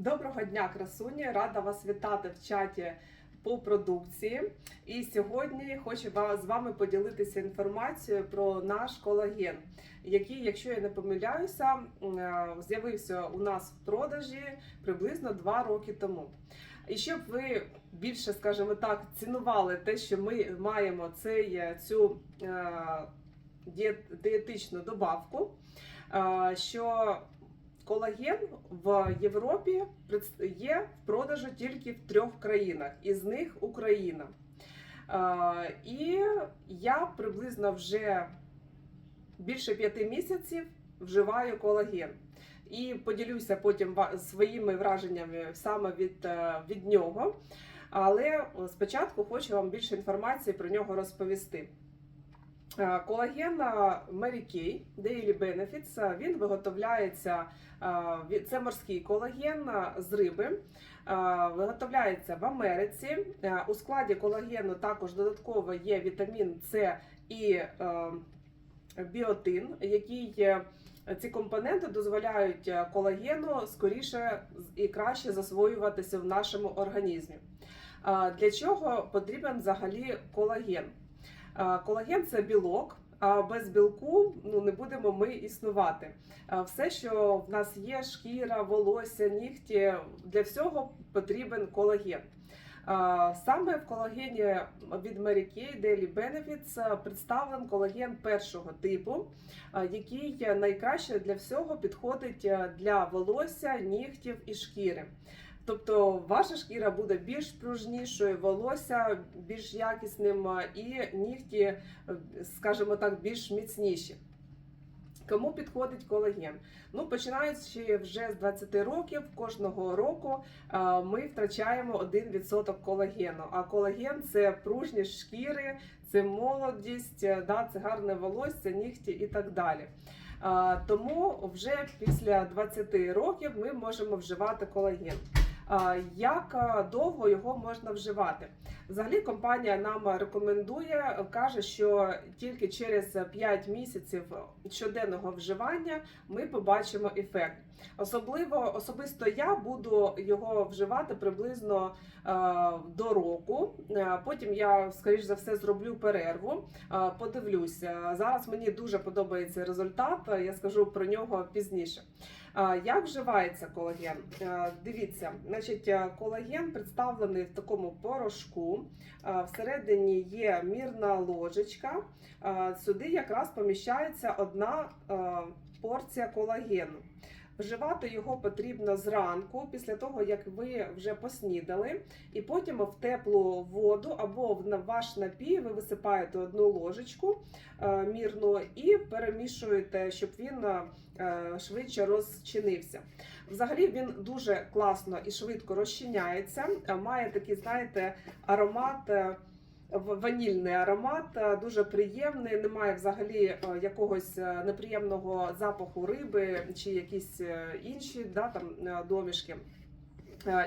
Доброго дня, красуні! Рада вас вітати в чаті по продукції. І сьогодні хочу з вами поділитися інформацією про наш колаген, який, якщо я не помиляюся, е, з'явився у нас в продажі приблизно 2 роки тому. І щоб ви більше, скажімо так, цінували те, що ми маємо цей, е, цю е, дієтичну добавку, що Колаген в Європі є в продажу тільки в трьох країнах, із них Україна. І я приблизно вже більше п'яти місяців вживаю колаген. І поділюся потім своїми враженнями саме від, е, від нього. Але спочатку хочу вам більше інформації про нього розповісти. Е, Колаген Mary Kay Daily Benefits, е, він виготовляється, е, це морський колаген з риби, виготовляється в Америці. У складі колагену також додатково є вітамін С і біотин, який е, ці компоненти дозволяють колагену скоріше і краще засвоюватися в нашому організмі. Для чого потрібен взагалі колаген? Е, Колаген це білок. А без білку ну не будемо ми існувати. Е, Все, що в нас є, шкіра, волосся, нігті, для всього потрібен колаген. Е, Саме в колагені від Mary Kay Daily Benefits представлен колаген першого типу, який найкраще для всього підходить для волосся, нігтів і шкіри. Тобто ваша шкіра буде більш пружнішою, волосся більш якісним е, і нігті, е, скажімо так, більш міцніші. Кому підходить колаген? Ну, починаючи вже з 20 років, кожного року е, ми втрачаємо 1% колагену. А колаген це пружність шкіри, це молодість, да, це гарне волосся, нігті і так далі. Тому вже після 20 років ми можемо вживати колаген. Як довго його можна вживати? Взагалі компанія нам рекомендує, каже, що тільки через 5 місяців щоденного вживання ми побачимо ефект. Особливо особисто я буду його вживати приблизно до року. Потім я, скоріш за все, зроблю перерву. Подивлюся. Зараз мені дуже подобається результат. Я скажу про нього пізніше. Як вживається колаген? Дивіться, значить, е, колаген представлений в такому порошку. Всередині є мірна ложечка. Сюди якраз поміщається одна е, порція колагену. Вживати його потрібно зранку, після того як ви вже поснідали, і потім в теплу воду або в ваш напій ви висипаєте одну ложечку е, мірну і перемішуєте, щоб він е, швидше розчинився. Взагалі він дуже класно і швидко розчиняється. е, Має такий, знаєте, аромат. Ванільний аромат е, дуже приємний, немає взагалі е, якогось е, неприємного запаху риби чи якісь інші да, там, домішки.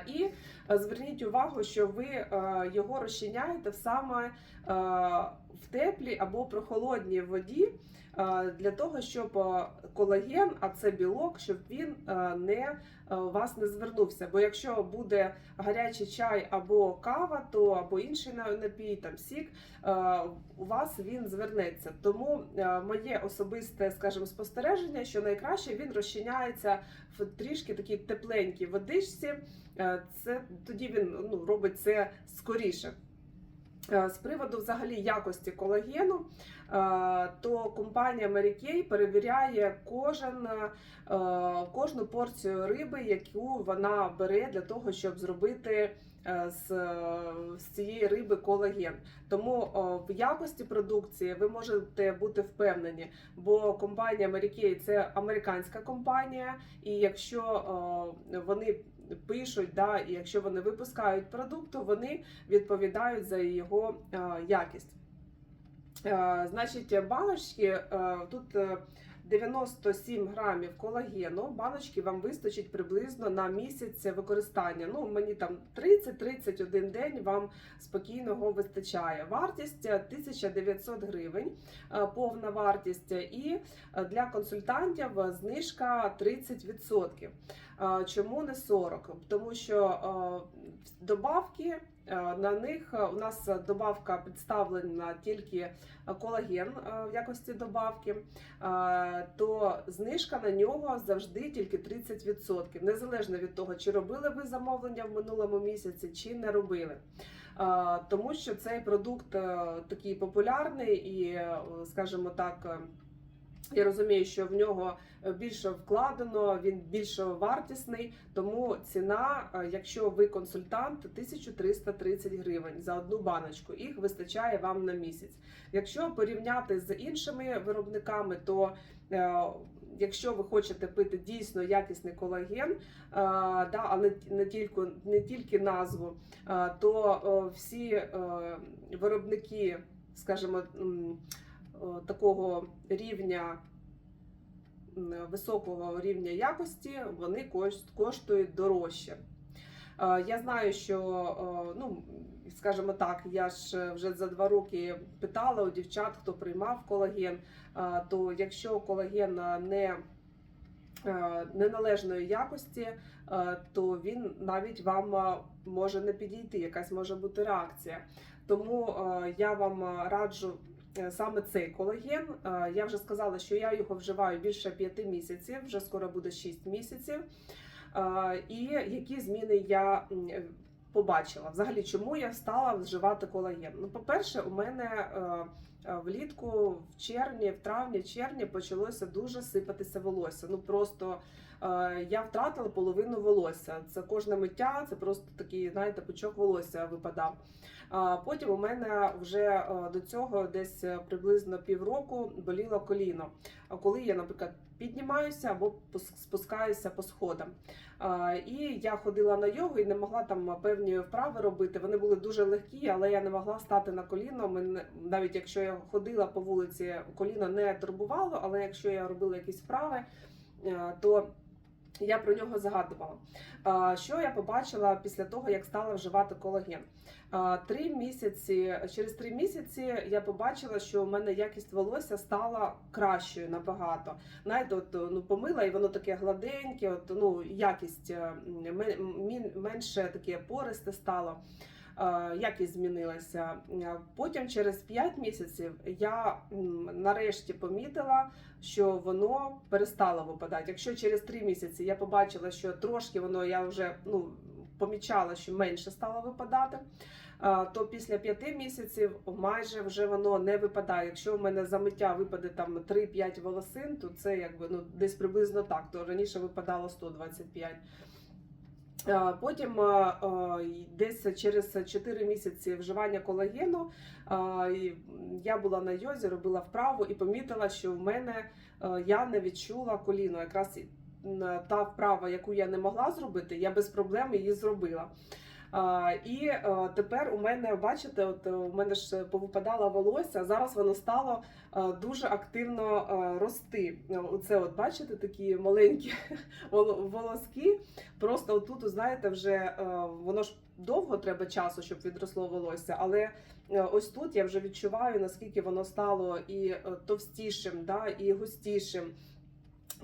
І зверніть увагу, що ви його розчиняєте в саме в теплій або прохолодній воді е, для того, щоб е, колаген, а це білок, щоб він е, не вас не звернувся. Бо якщо буде гарячий чай або кава, то або інший напій, там сік, у вас він звернеться. Тому моє особисте, скажімо, спостереження, що найкраще він розчиняється в трішки такій тепленькій водичці. Це тоді він ну, робить це скоріше. Е, З приводу взагалі якості колагену, е, то компанія Mary Kay перевіряє кожен, е, кожну порцію риби, яку вона бере для того, щоб зробити з, з цієї риби колаген. Тому в якості продукції ви можете бути впевнені, бо компанія Mary Kay – це американська компанія, і якщо вони пишуть, да, і якщо вони випускають продукт, то вони відповідають за його е, якість. Е, Значить, баночки е, тут 97 грамів колагену. Баночки вам вистачить приблизно на місяць використання. Ну, мені там 30-31 день вам спокійного вистачає. Вартість е, 1900 гривень, е, повна вартість, і е, для консультантів знижка 30%. Е, Чому не 40? Тому що добавки на них е, у нас добавка представлена тільки е, колаген е, в якості добавки, е, то знижка на нього завжди тільки 30%, незалежно від того, чи робили ви замовлення в минулому місяці, чи не робили. Е, Тому що цей продукт е, такий популярний і, е, скажімо так, е, я розумію, що в нього більше вкладено, він більше вартісний, тому ціна, е, якщо ви консультант, 1330 гривень за одну баночку. Їх вистачає вам на місяць. Якщо порівняти з іншими виробниками, то е, Якщо ви хочете пити дійсно якісний колаген, е, да, а не, тільки не тільки назву, е, то е, всі е, виробники, скажімо, е, такого рівня високого рівня якості, вони коштують дорожче. Е, Я знаю, що е, ну скажімо так, я ж вже за два роки питала у дівчат, хто приймав колаген. е, То якщо колаген е, не е, неналежної якості, е, то він навіть вам е, може не підійти, якась може бути реакція. Тому е, я вам е, раджу е, саме цей колаген. Е, Я вже сказала, що я його вживаю більше 5 місяців, вже скоро буде 6 місяців. Е, І які зміни я побачила? Взагалі, чому я стала вживати колаген? Ну, по-перше, у мене е, е, влітку, в червні, в травні, в червні почалося дуже сипатися волосся. Ну просто е, я втратила половину волосся. Це кожне миття, це просто такий, знаєте, пучок волосся випадав. А потім у мене вже е, до цього десь е, приблизно півроку боліло коліно. А коли я, наприклад, піднімаюся або спускаюся по сходам. І я ходила на йогу і не могла там певні вправи робити. Вони були дуже легкі, але я не могла стати на коліно. Навіть якщо я ходила по вулиці, коліно не турбувало, але якщо я робила якісь вправи, е, то я про нього згадувала. Що я побачила після того, як стала вживати колаген? Три місяці через три місяці я побачила, що у мене якість волосся стала кращою набагато. Навіть от ну помила, і воно таке гладеньке, от ну якість е, менше таке пористе стало. Е, Якість змінилася. Е, Потім через 5 місяців я нарешті помітила, що воно перестало випадати. Якщо через 3 місяці я побачила, що трошки воно я вже ну, помічала, що менше стало випадати. е, То після 5 місяців майже вже воно не випадає. Якщо в мене за миття випаде там 3-5 волосин, то це якби ну десь приблизно так. То раніше випадало 125. Е, Потім е, е, десь через 4 місяці вживання колагену я була на йозі, робила вправу і помітила, що в мене я не відчула коліно. Якраз та вправа, яку я не могла зробити, я без проблем її зробила. І е, тепер у мене, бачите, от е, у мене ж повипадало волосся. Зараз воно стало е, дуже активно е, рости. Е, Оце, от бачите, такі маленькі волоски. Просто отут, знаєте, вже е, воно ж довго треба часу, щоб відросло волосся, але е, ось тут я вже відчуваю, наскільки воно стало і е, товстішим, да, і густішим.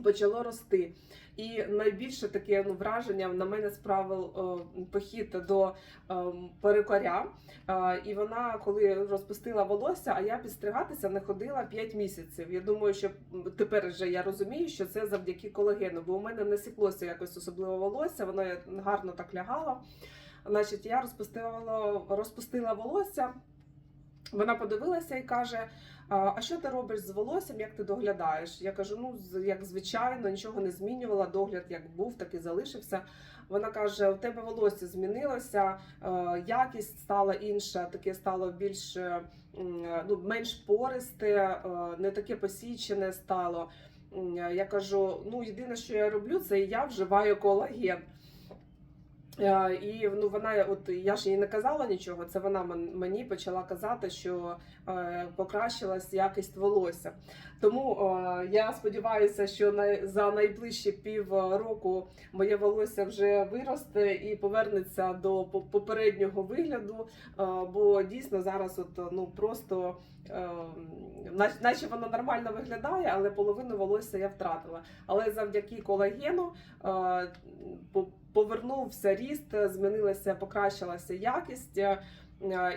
Почало рости. І найбільше таке ну, враження на мене справив е, похід до е, перукаря. Е, і вона, коли розпустила волосся, а я підстригатися не ходила 5 місяців. Я думаю, що тепер вже я розумію, що це завдяки колагену, бо у мене не сіклося якось особливо волосся, воно гарно так лягало. Значить, я розпустила, розпустила волосся. Вона подивилася і каже: «А що ти робиш з волоссям, як ти доглядаєш? Я кажу: ну як звичайно, нічого не змінювала. Догляд як був, так і залишився. Вона каже: у тебе волосся змінилося, е, якість стала інша, таке стало більш е, ну, менш пористе, е, не таке посічене стало. Я кажу: ну єдине, що я роблю, це я вживаю колаген. Е, І ну вона, от я ж їй не казала нічого. Це вона мені почала казати, що е, покращилась якість волосся. Тому е, я сподіваюся, що на за найближчі півроку моє волосся вже виросте і повернеться до попереднього вигляду. Е, бо дійсно зараз, от ну просто. е, нач- Наче воно нормально виглядає, але половину волосся я втратила. Але завдяки колагену е, по- повернувся ріст, змінилася, покращилася якість. Е,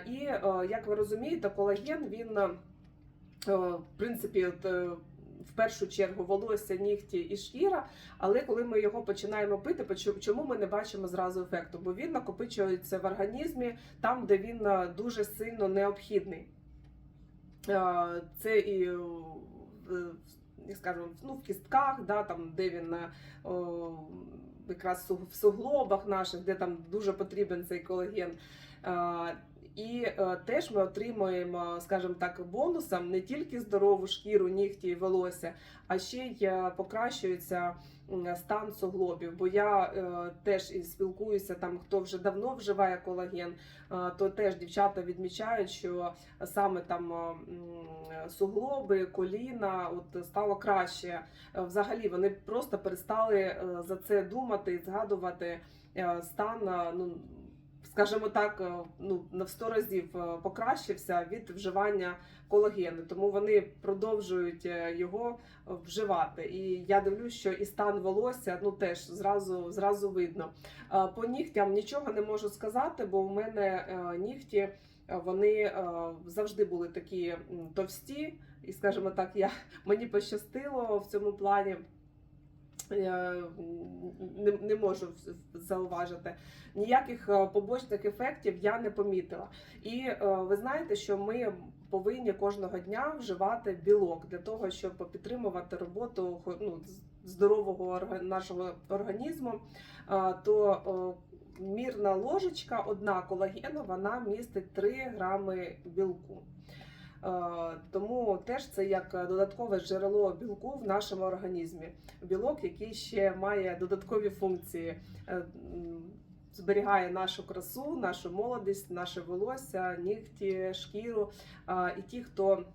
І е, як ви розумієте, колаген він е, в принципі е, в першу чергу волосся, нігті і шкіра. Але коли ми його починаємо пити, чому ми не бачимо зразу ефекту? Бо він накопичується в організмі там, де він е, дуже сильно необхідний. Е, Це і е, як скажемо, ну, в кістках, да, там, де він е, якраз в суглобах наших, де там дуже потрібен цей колаген. І е, теж ми отримуємо, скажімо так, бонусом не тільки здорову шкіру, нігті і волосся, а ще й е, покращується стан суглобів. Бо я е, теж і спілкуюся там, хто вже давно вживає колаген, е, то теж дівчата відмічають, що саме там е, суглоби, коліна, от стало краще. Е, Взагалі вони просто перестали е, за це думати і згадувати е, стан. е, Ну скажімо так, е, ну на 100 разів е, покращився від вживання колагену, тому вони продовжують е, його вживати. І я дивлюсь, що і стан волосся ну теж зразу зразу видно. По нігтям нічого не можу сказати, бо в мене нігті вони завжди були такі товсті, і скажімо так, я мені пощастило в цьому плані. Я не, не можу зауважити. Ніяких е, побочних ефектів я не помітила. І е, ви знаєте, що ми повинні кожного дня вживати білок для того, щоб підтримувати роботу ну, здорового нашого організму. Е, То е, мірна ложечка, одна колагену, вона містить 3 грами білку. Е, Тому теж це як додаткове джерело білку в нашому організмі. Білок, який ще має додаткові функції, Е, зберігає нашу красу, нашу молодість, наше волосся, нігті, шкіру. І ті, хто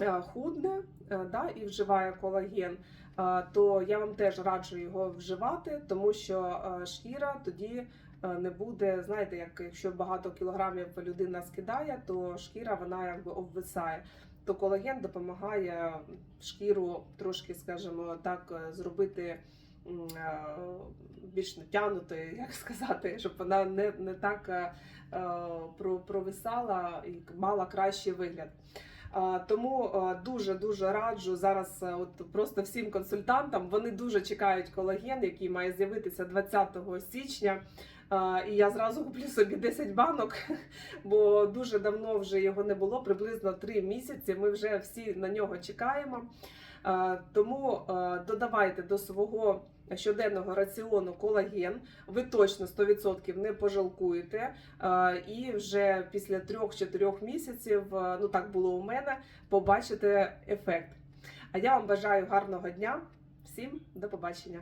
е, худне е, да, і вживає колаген, е, то я вам теж раджу його вживати, тому що е, шкіра тоді е, не буде, знаєте, як якщо багато кілограмів людина скидає, то шкіра вона якби обвисає. То колаген допомагає шкіру трошки, скажімо так, е, зробити е, більш натягнутою, як сказати, щоб вона не, не так е, е, про- провисала і мала кращий вигляд. А, Тому дуже дуже раджу зараз. е, От просто всім консультантам вони дуже чекають колаген, який має з'явитися 20 січня. І я зразу куплю собі 10 банок, бо дуже давно вже його не було, приблизно 3 місяці. Ми вже всі на нього чекаємо. Тому додавайте до свого щоденного раціону колаген. Ви точно 100% не пожалкуєте. І вже після 3-4 місяців, ну так було у мене, побачите ефект. А я вам бажаю гарного дня. Всім до побачення!